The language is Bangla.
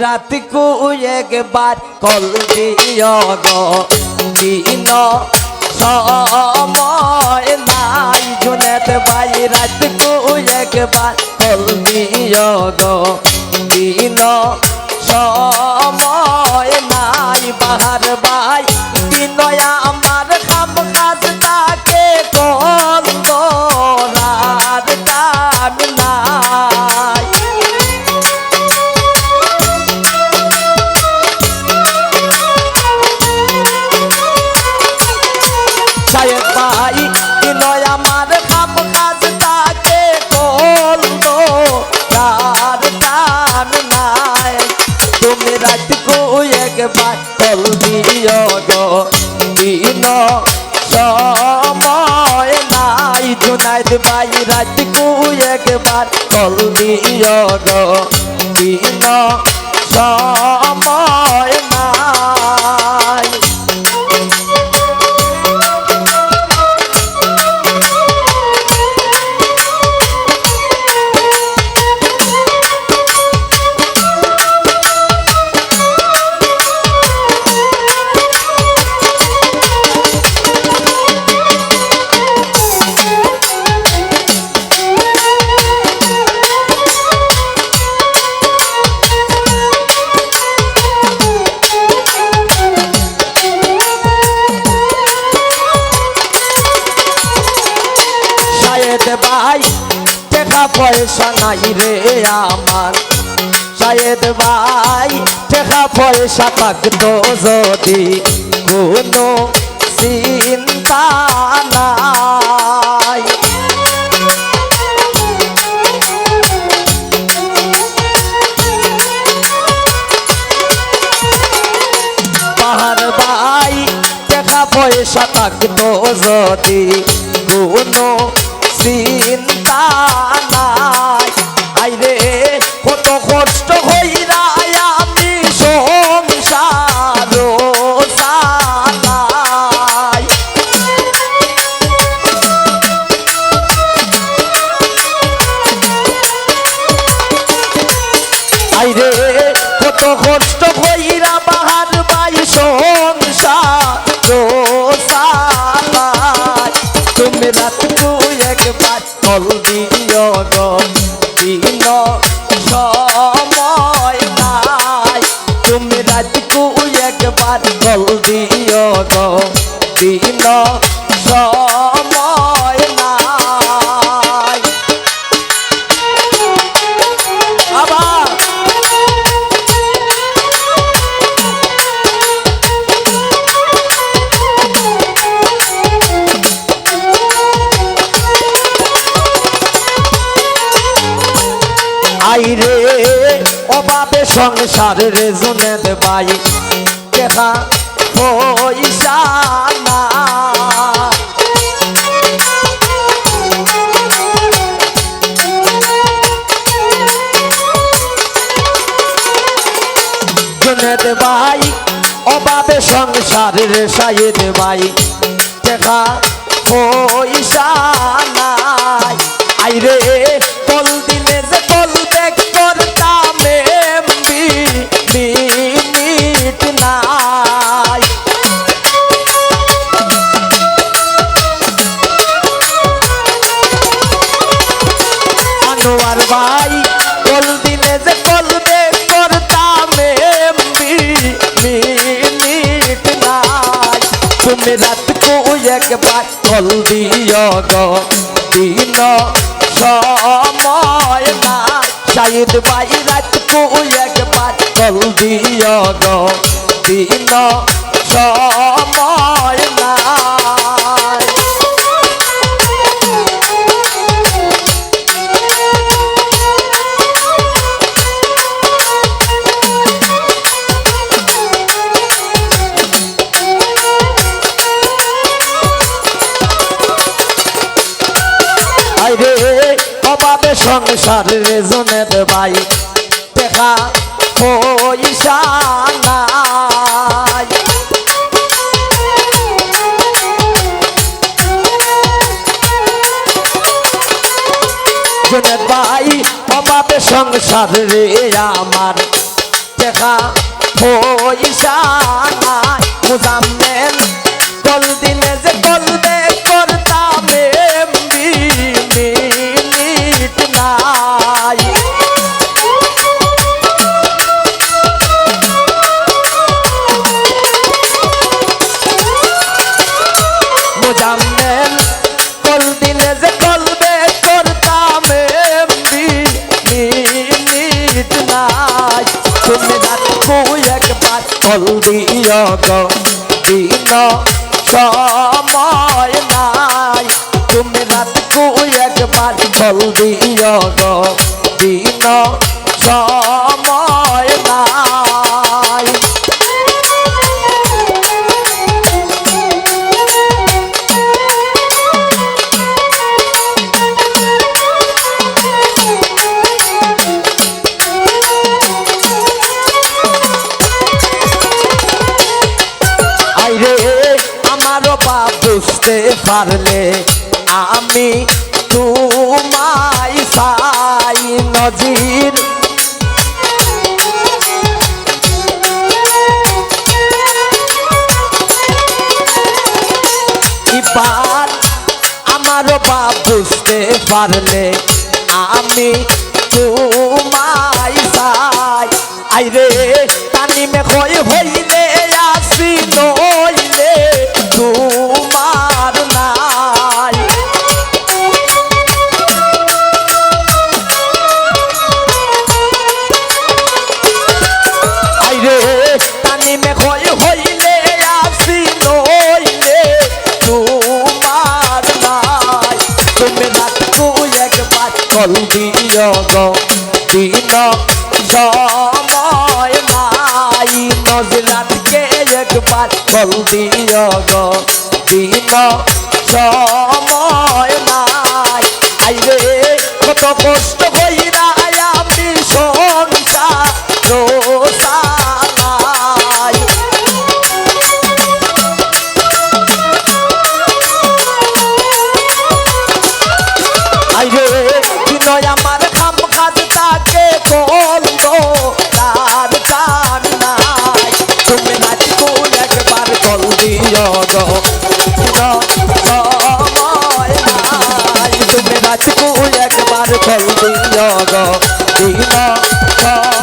রাতকু একবার কল দিও দিন সময় নাই জুনেত ভাই রাতকু একবার কল দিও দিন সময় একবার কল দিয় দিন সময় নাই রে আমার। শায়েদ ভাই টাকা পয়সা থাকতো যদি কোনো চিন্তা নাই। পাহাড় ভাই টাকা পয়সা থাকতো যদি কোনো চিন্তা তুমি রাত একবার কল দিও দিন সময় নাই। তুমি রাত একবার কল দিও দিন সময় আইরে অভাবে সংসার রে জুনে ভাই। দেখা পয়সা না জুনে দে ভাই, অভাবে সংসার রে সাইদ ভাই। দেখা পয়সা ভাই কল দিলে যে কল বেক করতাম নাই তুমি রাত কো একবার কল দিও দিন সময় না। শাহিদ ভাই, রাত কো একবার কল দিও দিন সময় না আইরে অভাবে সংসার রে জনের ভাই। দেখা পয়সা নাই। ভাই, অভাবে সংসার রে আমার। দেখা পয়সা নাই। মুজাম্মেল কল দিনে যে কলবে মোজাম্মেল কল দিনে যে কলবে করতাম মিনিট নাই। তুমি রাখো একবার কল দিও দিন সময় নাই। তুমি রাখো একবার কল দিও আমারও বাপ বুঝতে পারলে আমি তোমায় সাই নজির। এবার বাপ বুঝতে পারলে আমি তোমায় সাই আইরে, তানিমে, হই হইলে সময় নাই নজরাতকে একবার কল দিও গো দিন সময় নাই আইরে কত কষ্ট হইরা তুমি নাচি